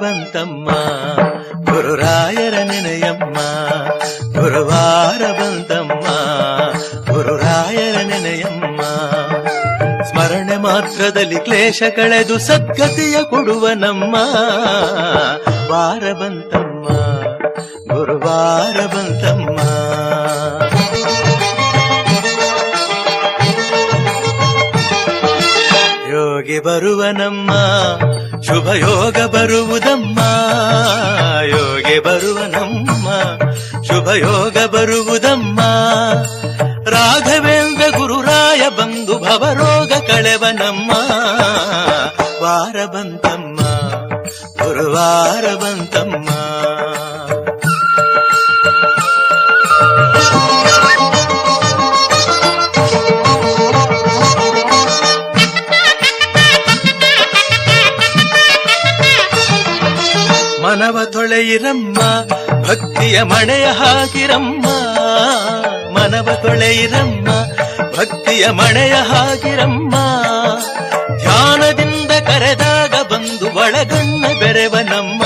ಬಂತಮ್ಮ, ಗುರುರಾಯರ ನೆನೆಯಮ್ಮ, ಗುರುವಾರ ಬಂತಮ್ಮ, ಗುರುರಾಯರ ನೆನೆಯಮ್ಮ. ಸ್ಮರಣೆ ಮಾತ್ರದಲ್ಲಿ ಕ್ಲೇಶ ಕಳೆದು ಸದ್ಗತಿಯ ಕೊಡುವ ನಮ್ಮ ವಾರ ಬಂತಮ್ಮ, ಗುರುವಾರ ಬಂತಮ್ಮ. ಯೋಗಿ ಬರುವನಮ್ಮ ನಮ್ಮ ಶುಭ ಯೋಗ ಬರುವುದಮ್ಮ, ಯೋಗಿ ಬರುವ ನಮ್ಮ ಶುಭ ಯೋಗ ಬರುವುದಮ್ಮ, ರಾಘವೇಂದ್ರ ಗುರುರಾಯ ಬಂದು ಭವರೋಗ ಕಳೆವ ನಮ್ಮ ವಾರ ಬಂತಮ್ಮ, ಗುರುವಾರ ಬಂತಮ್ಮ. ಮಾನವ ತೊಳೆಯಿರಮ್ಮ ಭಕ್ತಿಯ ಮಣೆಯ ಹಾಗಿರಮ್ಮ ಮನವ ತೊಳೆಯಿರಮ್ಮ ಭಕ್ತಿಯ ಮಣೆಯ ಹಾಗಿರಮ್ಮ ಧ್ಯಾನದಿಂದ ಕರೆದಾಗ ಬಂದು ಒಳಗಣ್ಣ ಬೆರೆವನಮ್ಮ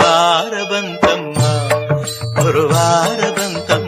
ವಾರ ಬಂತಮ್ಮ ಗುರುವಾರ ಬಂತಮ್ಮ